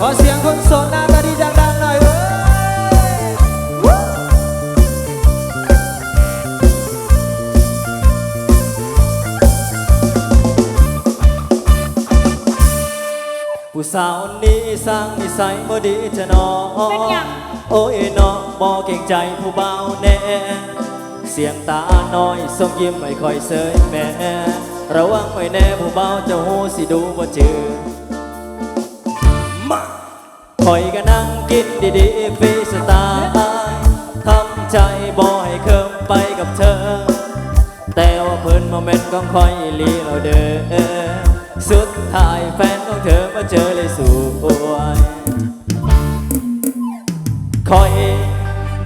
ขอเสียงคนโสดหน้าตาดีดังๆหน่อยเว้ยผู้สาวนี้สร้างนิสัยบ่ดีจะนอเป็นหยัง โอ้ยนอบ่เก่งใจผู้เบาวแน่ เสียงตาน้อยส่งยิ้มไม่ค่อยเสยแม่ระวังไว้แน่ผู้เบาวเจะหูสิดูบ่จือมา คอยก็นั่งกินดีๆฟีสไตล์ทำใจบ่ให้เคิมไปกับเธอ แต่ว่าเพิ่นโมเมนต์ของคอยอีลีเราเด้อสุดท้ายแฟนของเธอมาเจอเลยสวยคอย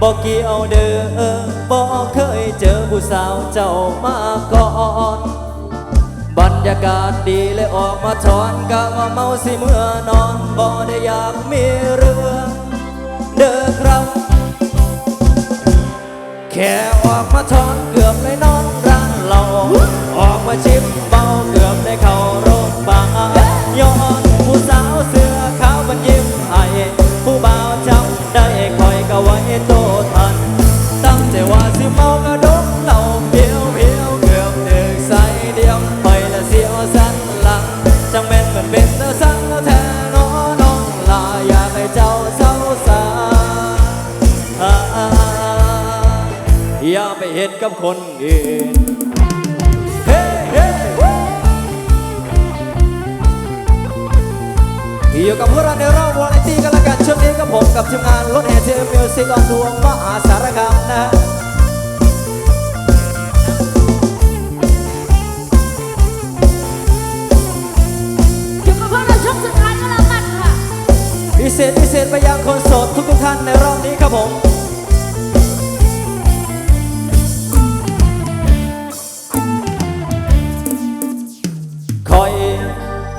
บอกกี่เอาเด้อบอกเคยเจอผู้สาวเจ้ามาก่อน ยากาศดีเลยออกมาถอนกะว่าเมาสิเมื่อนอนบ่ได้อยากมีเรื่องเด้อครับ แค่ออกมาทอนเกือบได้นอนร้านเราออกมาชิมเบาเกือบได้เข้าโรงพยาบาลย้อนผู้สาวซื้อ อยู่กับพวกเราในรอบวาไรตี้กันละกันช่วงนี้กับผมกับทีมงานรถแห่เทมิวสิกออนทัวร์มหาสารคามนะฮะอยู่กับพวกเราช่วงสุดท้ายก็แล้วกันค่ะ พิเศษพิเศษไปยังคนโสดทุกทุกๆท่านในรอบนี้ครับผม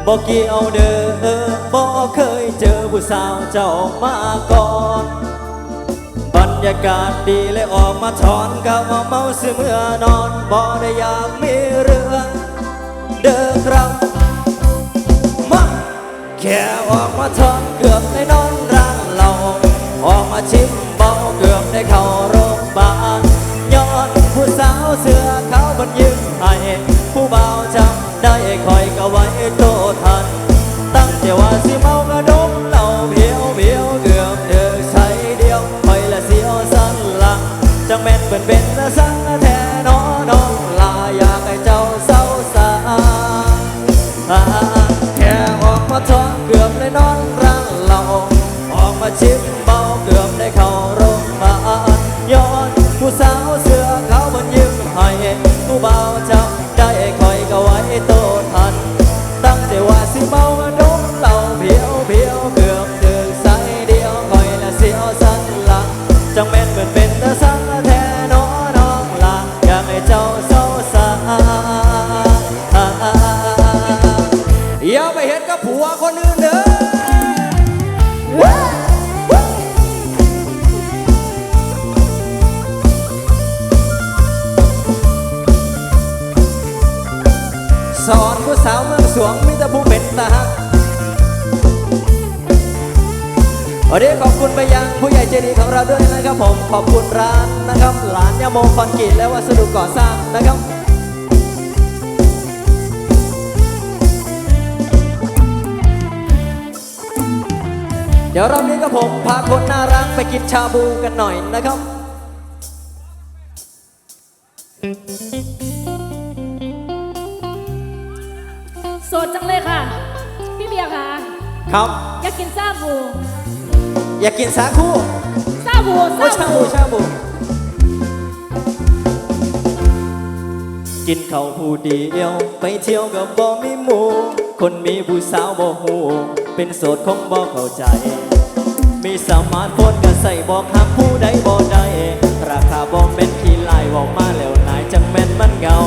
บอกเกี่ยวเด้อบอกเคยเจอผู้สาวเจ้ามาก่อน บรรยากาศดีเลยออกมาถอนกับว่าเมาเสือเมื่อนอนบ่ได้อยากมีเรื่องเด้อครับมาแค่ออกมาทอนเกือบได้นอนร้านเราออกมาชิมเบาเกือบได้เข้าโรงพยาบาลย้อนผู้สาวเสื้อขาวมันยิ้มให้ผู้เบาจำ ได้คอยก็ไว้โตทัน ตั้งแต่ว่าสิเมากระดมเหล่าเพียวเพียวเกือบเดือใช้เดียวคอยละเสียวสันหลังจังแม่นเป็นเป็นละสังแท้น้อน้องลาอยากให้เจ้าเศร้าสาแค่ออกมาท้อนเกือบได้นอนร้านเราออกมาชิมเบาเกือบได้เข้าโรงพยาบาลย้อนผู้สาวเสื้อขาวมันยิ้มให้ผู้บ่าวจำ สวงสวงมิตรผู้เป็นตาฮักวันนี้ขอบคุณไปยังผู้ใหญ่ใจดีของเราด้วยนะครับผม ขอบคุณร้านนะครับหลานยาโมคอนกรีตและวัสดุก่อสร้างนะครับเดี๋ยวรอบนี้ก็ผมพาคนน่ารักไปกินชาบูกันหน่อยนะครับ โสดจังเลยค่ะ พี่เบียร์ค่ะครับ อยากกินซาบูอยากกินสาคูซาบูโอ้ชาบูชาบู กินข้าวผู้เดียว ไปเที่ยวกับบ่มีหมู่คนมีผู้สาวบ่หูเป็นโสดคงบ่เข้าใจ มีสมาร์ทโฟนก็ใส่บอกหากผู้ใดบ่ได้ ราคาบ่เป็นขี้ลายบอกมาแล้วนายจังแม่นมันเงา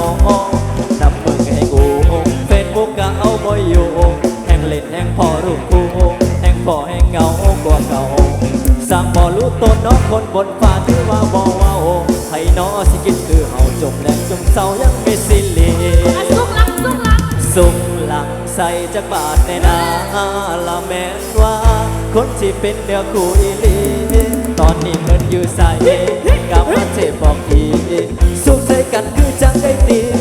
ตนน้องคนบนฟ้าถือว่าบ่เว้าให้น้อสิกินคือเฮาจบแรงจมเศร้ายังไมีสิลีอะซุกลังซุกลังสุขหลังใส่จักบาทในนาละแม่นว่า คนที่เป็นเนื้อคู่อีลีตอนนี้เพิ่นอยู่ใส่กับมาเจ็บบอกอีสุขใส่กันคือจังได้ตี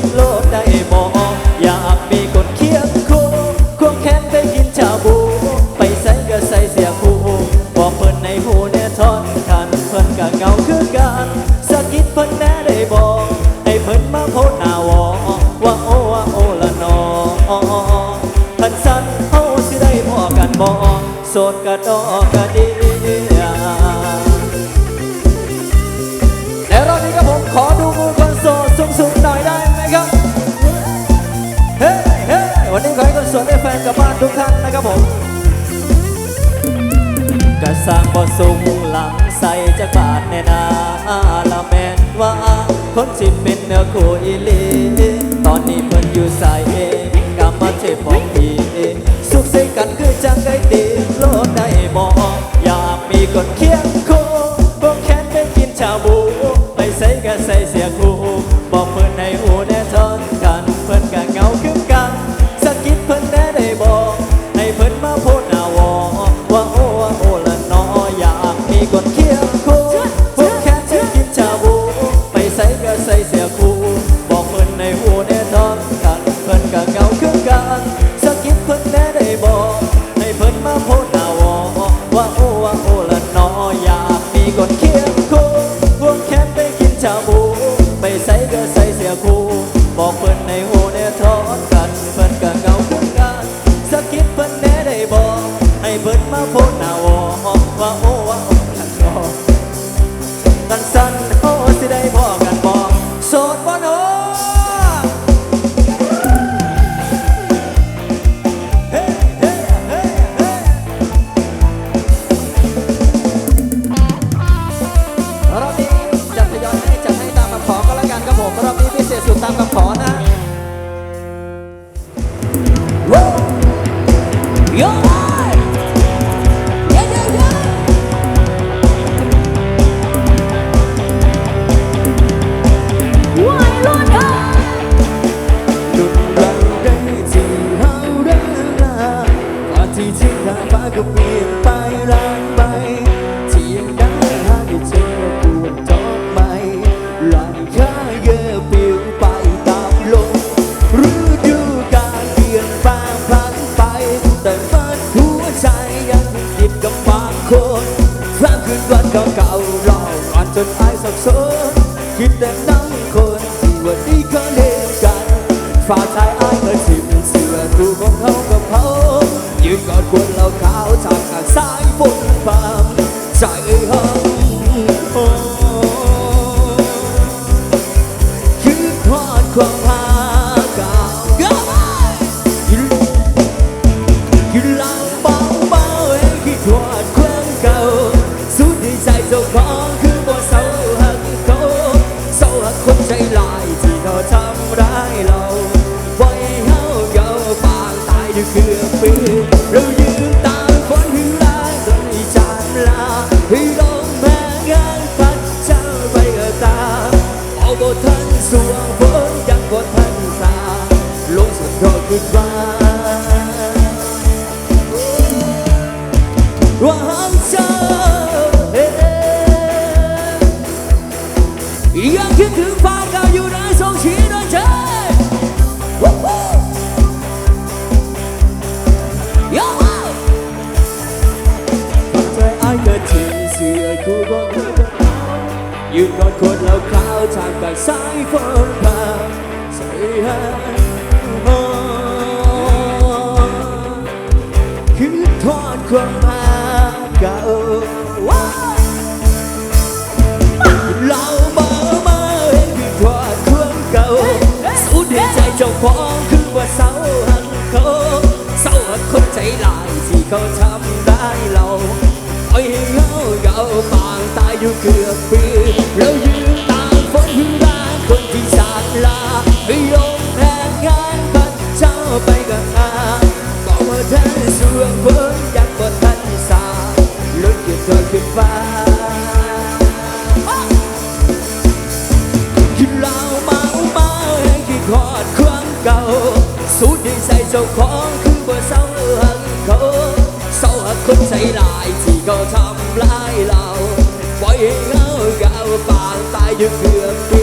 ดก็ดอกก็ดีแล้วรอบนี้ครับผมขอดูมือคนโสดสูงๆหน่อยได้ไหมครับ เฮ้เฮ้วันนี้ขอให้คนโสดได้แฟนกลับบ้านทุกท่านนะครับผมกระสร้างบ่สูงหลังใส่จากบาทในนาละแมนว่า คนสิเป็นเนื้อคู่อีลีตอนนี้เพิ่นอยู่ใส่เองกลับมเจ็บอกอีสุข ใส่กันคือจังได้ตีโลดได้บ่อยากมีคนเคียงคู่พวกแค้นไปกินชาบู ไปใส่ก็ใส่เสียคู่บอกเพิ่นในหูแน่น ว่าโก็เปลี่ยนไปร้างไปที่ยังได้หาได้เจอปวดจอกใหม่ลายค่าเยอปลิวไปตามลมฤดูกาลเปลี่ยนแปลงพลันไป แต่มันหัวใจยังติดกับบางคนฟังคืนวันเก่าๆรอก่อนจนอายสับสนคิดแต่น้ำคนที่วันนี้ก็เล่นกันฝ่าชา ด้วยเครื่อเรายืนตามคนที่ร้ายจนอีจานลาให้ลงแม่งานพัดเจ้าไปกับตาเอาบททันสวงฝนยังบททันสาลงสุดยอดคือว่า ยืนกอดคนแล้วขาวทางกลางสายฝนพาใส่หาคือทอดความมาเก่าว้าเรามามาเห็นคือทอดความเก่าสุดใจเจ้าของคือว่าเศร้าหันเขาเศร้าหักคนใจลายที่เขาทำได้เราไอ้เงาเงาปางตายอยู่เกือบปี จ้าของคือบ่เศร้าหักเขาเศร้าหักคนใจลายที่เขาทำร้ายเราปล่อยให้เงาเกาปางตายอยู่เกือบปี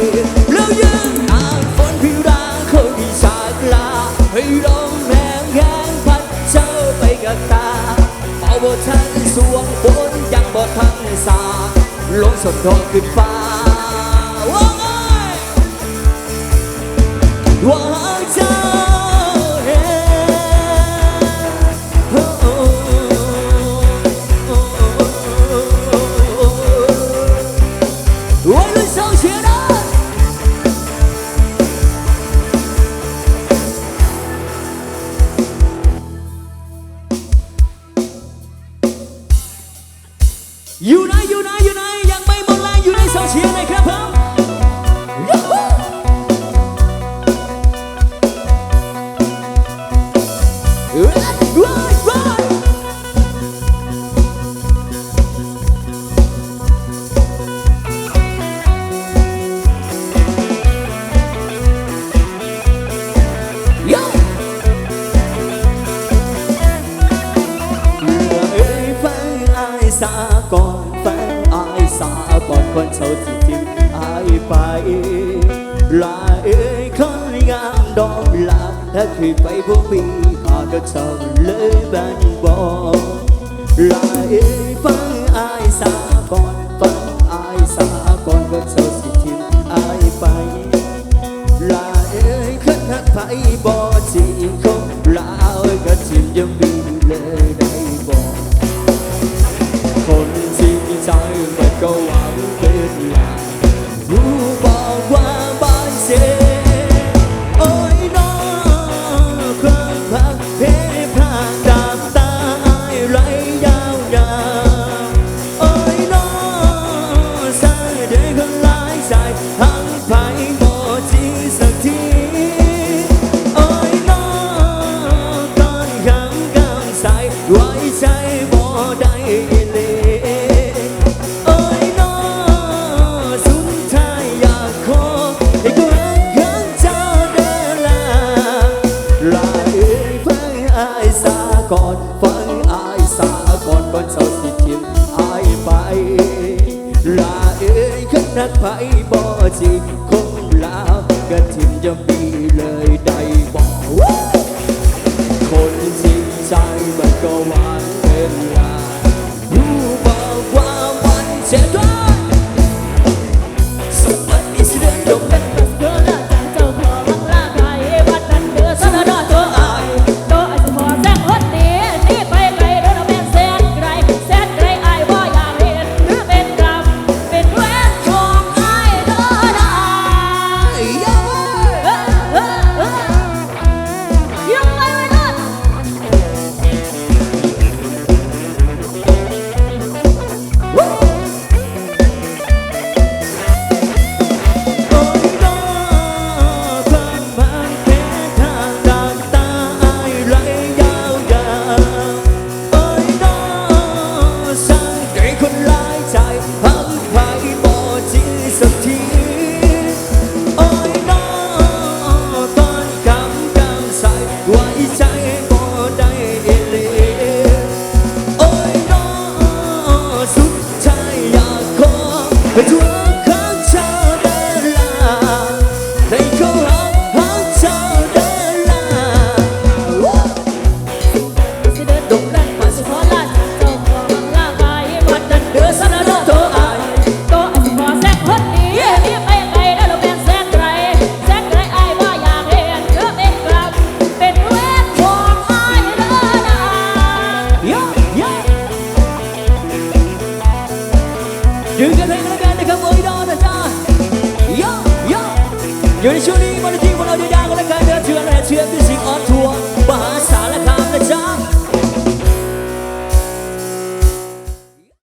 แล้วยังอ่านฝนพิวร่างเขาที่ฉากลาให้ลมแรงแรงพัดเจ้าไปกับตาเอาบ่ทันสวงฝนยังบ่ทันสาลงสมทอขึ้นฟ้า ไปลาเอ้ยคนงามดอกลาถ้าคืไปพบุพี่หาดสจวเลยแบนบอกลาเอ้ยฟังอายสาก่อนฟังอายสาก่อนก็เจ้สิทิ้งอายไปลาเอ้ยคนหักไปบ่จริงคงลาเอ้ยก็จริงยังดีเลยได้บอกคนที่ใจมันก็หวังเป็นลา ใจมันก็หวานเป็นยา